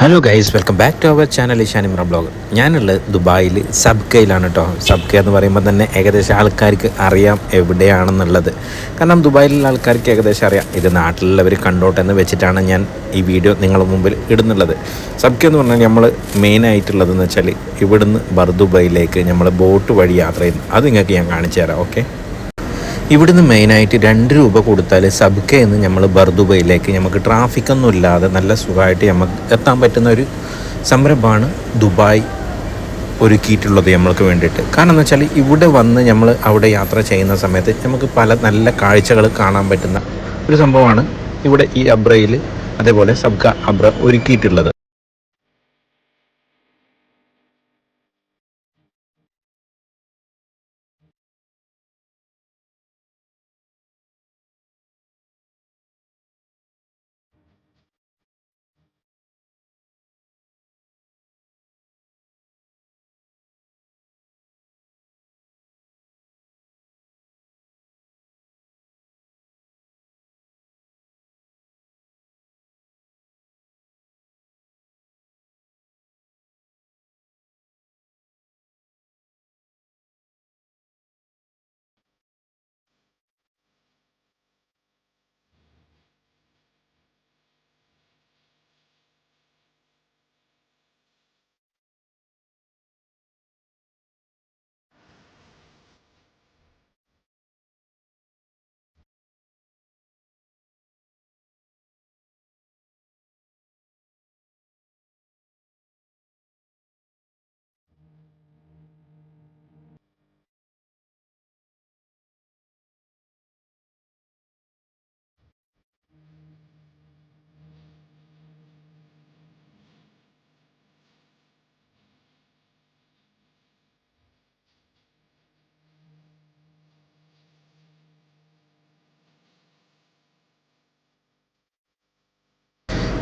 Hello guys welcome back to our channel ഇഷാനിമ്ര blog ഞാനുള്ളത് ദുബായിൽ സബ്കയിലാണ് കേട്ടോ സബ്ക എന്ന് പറയുമ്പോൾ തന്നെ ഏകദേശം ആൾക്കാർക്ക് അറിയാം എവിടെയാണെന്നുള്ളത്. കാരണം ദുബായിലുള്ള ആൾക്കാർക്ക് ഏകദേശം അറിയാം. ഇത് നാട്ടിലുള്ളവർ കണ്ടോട്ടെ എന്ന് വെച്ചിട്ടാണ് ഞാൻ ഈ വീഡിയോ നിങ്ങളുടെ മുമ്പിൽ ഇടുന്നുള്ളത്. സബ്ക എന്ന് പറഞ്ഞാൽ നമ്മൾ മെയിനായിട്ടുള്ളതെന്ന് വെച്ചാൽ ഇവിടുന്ന് ബർദുബൈയിലേക്ക് നമ്മൾ ബോട്ട് വഴി യാത്ര ചെയ്യുന്നു. അത് നിങ്ങൾക്ക് ഞാൻ കാണിച്ചു തരാം ഓക്കെ ഇവിടുന്ന് മെയിനായിട്ട് രണ്ട് രൂപ കൊടുത്താൽ സബ്ക എന്ന് നമ്മൾ ബർദുബയിലേക്ക് നമുക്ക് ട്രാഫിക്കൊന്നും ഇല്ലാതെ നല്ല സുഖമായിട്ട് നമുക്ക് എത്താൻ പറ്റുന്ന ഒരു സംരംഭമാണ് ദുബായ് ഒരുക്കിയിട്ടുള്ളത് നമ്മൾക്ക് വേണ്ടിയിട്ട്. കാരണം എന്ന് വെച്ചാൽ ഇവിടെ വന്ന് നമ്മൾ അവിടെ യാത്ര ചെയ്യുന്ന സമയത്ത് നമുക്ക് പല നല്ല കാഴ്ചകൾ കാണാൻ പറ്റുന്ന ഒരു സംഭവമാണ് ഇവിടെ ഈ അബ്രയിൽ അതേപോലെ സബ്ക അബ്ര ഒരുക്കിയിട്ടുള്ളത്.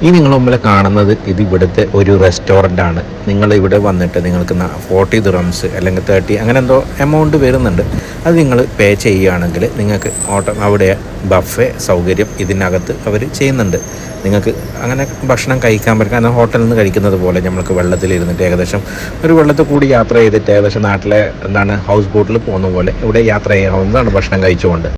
ഈ നിങ്ങൾ മുമ്പിൽ കാണുന്നത് ഇത് ഇവിടുത്തെ ഒരു റെസ്റ്റോറന്റ് ആണ്. നിങ്ങൾ ഇവിടെ വന്നിട്ട് നിങ്ങൾക്ക് ഫോർട്ടി ദുറംസ് അല്ലെങ്കിൽ തേർട്ടി അങ്ങനെ എന്തോ എമൗണ്ട് വരുന്നുണ്ട്. അത് നിങ്ങൾ പേ ചെയ്യുകയാണെങ്കിൽ നിങ്ങൾക്ക് ഓട്ടോ അവിടെ ബഫേ സൗകര്യം ഇതിനകത്ത് അവർ ചെയ്യുന്നുണ്ട്. നിങ്ങൾക്ക് അങ്ങനെ ഭക്ഷണം കഴിക്കാൻ പറ്റും. കാരണം ഹോട്ടലിൽ നിന്ന് കഴിക്കുന്നത് പോലെ നമ്മൾക്ക് വെള്ളത്തിലിരുന്നിട്ട് ഏകദേശം ഒരു വെള്ളത്തിൽ കൂടി യാത്ര ചെയ്തിട്ട് ഏകദേശം നാട്ടിലെ എന്താണ് ഹൗസ് ബോട്ടിൽ പോകുന്ന പോലെ ഇവിടെ യാത്ര ചെയ്യാവുന്നതാണ് ഭക്ഷണം കഴിച്ചുകൊണ്ട്.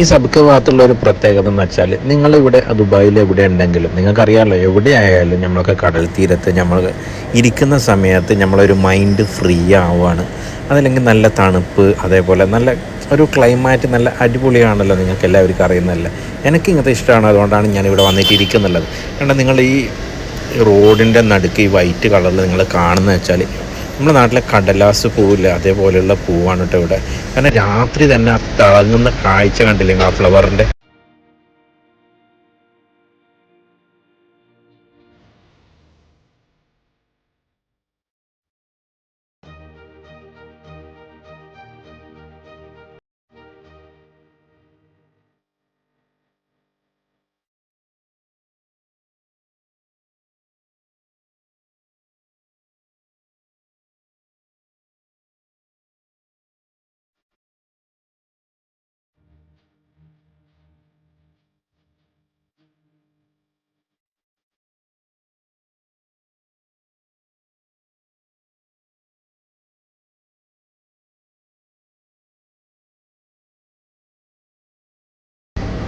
ഈ സബ്ക്ക് ഭാഗത്തുള്ള ഒരു പ്രത്യേകത എന്ന് വെച്ചാൽ നിങ്ങൾ ഇവിടെ ദുബായിൽ എവിടെ ഉണ്ടെങ്കിലും നിങ്ങൾക്കറിയാമല്ലോ എവിടെ ആയാലും നമ്മളൊക്കെ കടൽ തീരത്ത് നമ്മൾ ഇരിക്കുന്ന സമയത്ത് നമ്മളൊരു മൈൻഡ് ഫ്രീ ആവുകയാണ് അതല്ലെങ്കിൽ നല്ല തണുപ്പ് അതേപോലെ നല്ല ഒരു ക്ലൈമാറ്റ് നല്ല അടിപൊളിയാണല്ലോ നിങ്ങൾക്ക് എല്ലാവർക്കും അറിയുന്നതല്ലേ. എനിക്ക് ഇങ്ങനത്തെ ഇഷ്ടമാണ് അതുകൊണ്ടാണ് ഞാൻ ഇവിടെ വന്നിട്ട് ഇരിക്കുന്നുള്ളത്. കാരണം നിങ്ങൾ ഈ റോഡിന്റെ നടുക്ക് ഈ വൈറ്റ് കളറിൽ നിങ്ങൾ കാണുന്നത് വെച്ചാൽ നമ്മുടെ നാട്ടിലെ കടലാസ് പൂവില്ല അതേപോലെയുള്ള പൂവാണ് കേട്ടോ ഇവിടെ. കാരണം രാത്രി തന്നെ തിളങ്ങുന്ന കാഴ്ച കണ്ടില്ലേ ആ ഫ്ലവറിന്റെ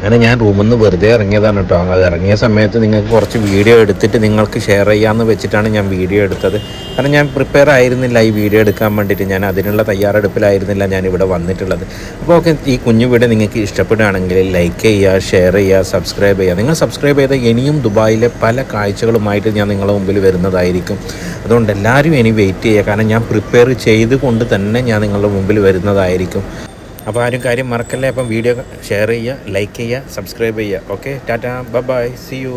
അങ്ങനെ ഞാൻ റൂമിൽ നിന്ന് വെറുതെ ഇറങ്ങിയതാണ് കേട്ടോ. അത് ഇറങ്ങിയ സമയത്ത് നിങ്ങൾക്ക് കുറച്ച് വീഡിയോ എടുത്തിട്ട് നിങ്ങൾക്ക് ഷെയർ ചെയ്യാമെന്ന് വെച്ചിട്ടാണ് ഞാൻ വീഡിയോ എടുത്തത്. കാരണം ഞാൻ പ്രിപ്പയർ ആയിരുന്നില്ല ഈ വീഡിയോ എടുക്കാൻ വേണ്ടിയിട്ട്. ഞാൻ അതിനുള്ള തയ്യാറെടുപ്പിലായിരുന്നില്ല ഞാൻ ഇവിടെ വന്നിട്ടുള്ളത്. അപ്പോൾ ഓക്കെ ഈ കുഞ്ഞു വീഡിയോ നിങ്ങൾക്ക് ഇഷ്ടപ്പെടുകയാണെങ്കിൽ ലൈക്ക് ചെയ്യുക ഷെയർ ചെയ്യുക സബ്സ്ക്രൈബ് ചെയ്യുക. നിങ്ങൾ സബ്സ്ക്രൈബ് ചെയ്ത ഇനിയും ദുബായിലെ പല കാഴ്ചകളുമായിട്ട് ഞാൻ നിങ്ങളുടെ മുമ്പിൽ വരുന്നതായിരിക്കും. അതുകൊണ്ട് എല്ലാവരും ഇനി വെയിറ്റ് ചെയ്യുക. കാരണം ഞാൻ പ്രിപ്പയർ ചെയ്തുകൊണ്ട് തന്നെ ഞാൻ നിങ്ങളുടെ മുമ്പിൽ വരുന്നതായിരിക്കും. അപ്പോൾ ആരും കാര്യം മറക്കല്ലേ. അപ്പം വീഡിയോ ഷെയർ ചെയ്യുക ലൈക്ക് ചെയ്യുക സബ്സ്ക്രൈബ് ചെയ്യുക. Okay tata bye see you